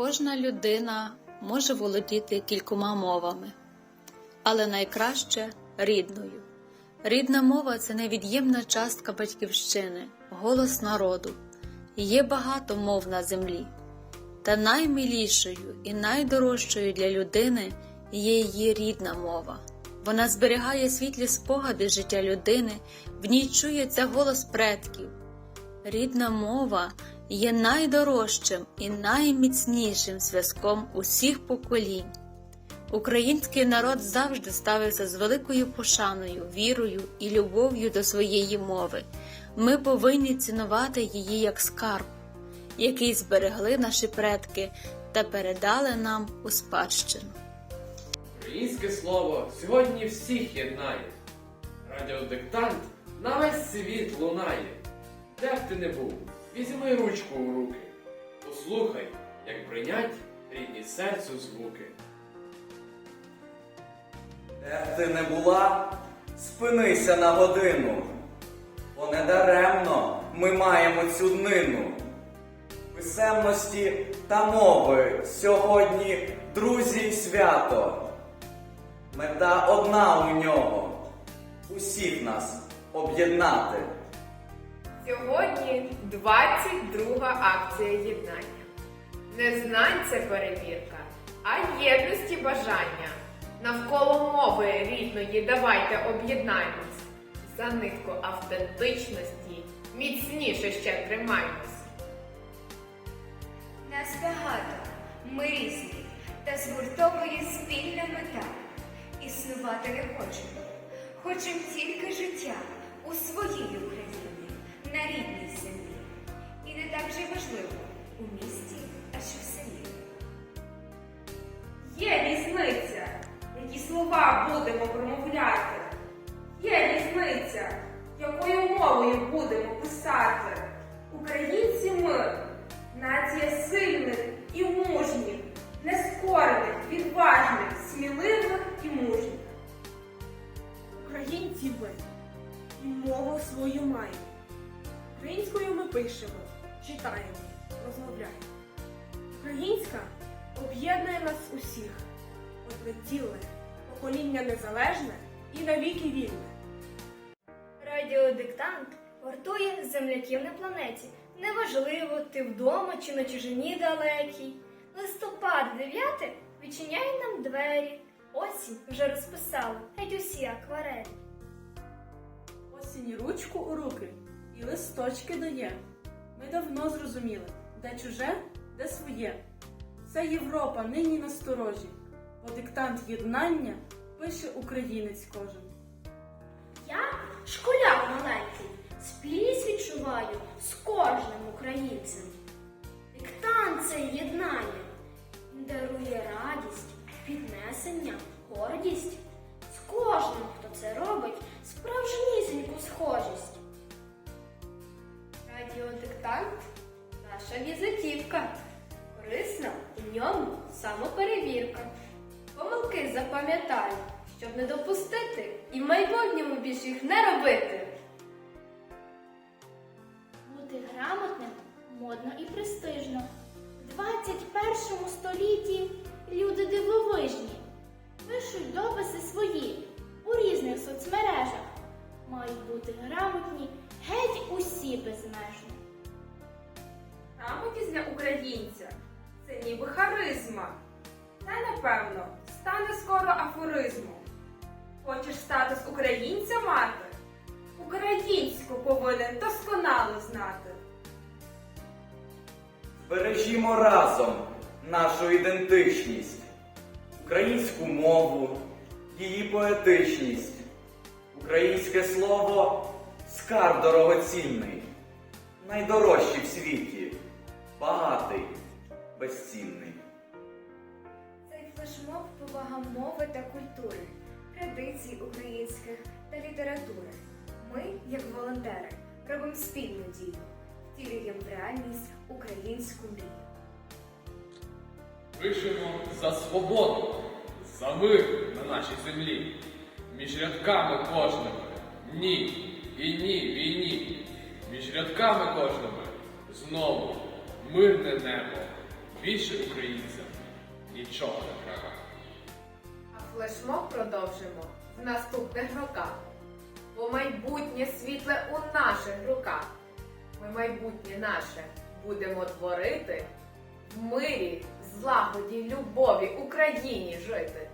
Кожна людина може володіти кількома мовами, але найкраще рідною. Рідна мова це невід'ємна частка батьківщини, голос народу. Є багато мов на землі, та наймилішою і найдорожчою для людини є її рідна мова. Вона зберігає світлі спогади життя людини, в ній чується голос предків. Рідна мова є найдорожчим і найміцнішим зв'язком усіх поколінь. Український народ завжди ставився з великою пошаною, вірою і любов'ю до своєї мови. Ми повинні цінувати її як скарб, який зберегли наші предки та передали нам у спадщину. Українське слово сьогодні всіх єднає. Радіодиктант на весь світ лунає. Де б ти не був, візьми ручку у руки. Послухай, як бринять рідні серцю звуки. Де б ти не була, спинися на годину, бо недаремно ми маємо цю днину. Писемності та мови сьогодні друзі й свято. Мета одна у нього усіх нас об'єднати. Сьогодні 22 акція єднання. Не знань це перевірка, а єдності бажання. Навколо мови рідної давайте об'єднаємось. За нитку автентичності міцніше ще тримаймось. Нас багато, ми різні, та згуртовує спільна мета. Існувати не хочемо. Хочемо тільки життя у своїй Україні, на рідній землі. І не так же важливо у місті, аж в селі. Є різниця, які слова будемо промовляти. Є різниця, якою мовою будемо писати. Українці ми, нація сильних і мужніх, нескорених, відважних, сміливих і мужніх. Українці ми і мову свою маємо. Українською ми пишемо, читаємо, розмовляємо. Українська об'єднує нас усіх. Одне ціле, покоління незалежне і навіки вільне. Радіодиктант гуртує земляків на планеті. Неважливо, ти вдома чи на чужині далекій. Листопад 9 відчиняє нам двері. Осінь вже розписала геть усі акварелі. Осінь ручку у руки і листочки дає. Ми давно зрозуміли, де чуже, де своє. Це Європа нині насторожі, бо диктант єднання пише українець кожен. Я школяр маленький, спільність відчуваю з кожним українцем. Запам'ятай, щоб не допустити і в майбутньому більше їх не робити. Бути грамотним модно і престижно. В 21 столітті люди дивовижні. Пишуть дописи свої у різних соцмережах. Мають бути грамотні геть усі безмежно. Грамотність для українця це ніби харизма. Це, напевно, стане скоро афоризмом. Хочеш статус українця мати? Українську повинен досконало знати. Бережімо разом нашу ідентичність, українську мову, її поетичність. Українське слово скарб дорогоцінний, найдорожчий в світі, багатий, безцінний. Флешмоб повага мови та культури, традицій українських та літератури. Ми, як волонтери, робимо спільну дію, втілюємо в реальність українську мрію. Пишемо за свободу, за мир на нашій землі. Між рядками кожними. Ні і ні війні. Між рядками кожними знову мирне небо, Більше українцям нічого не треба. А флешмоб продовжимо в наступних роках. Бо майбутнє світле у наших руках. Ми майбутнє наше будемо творити в мирі, злагоді, любові Україні жити.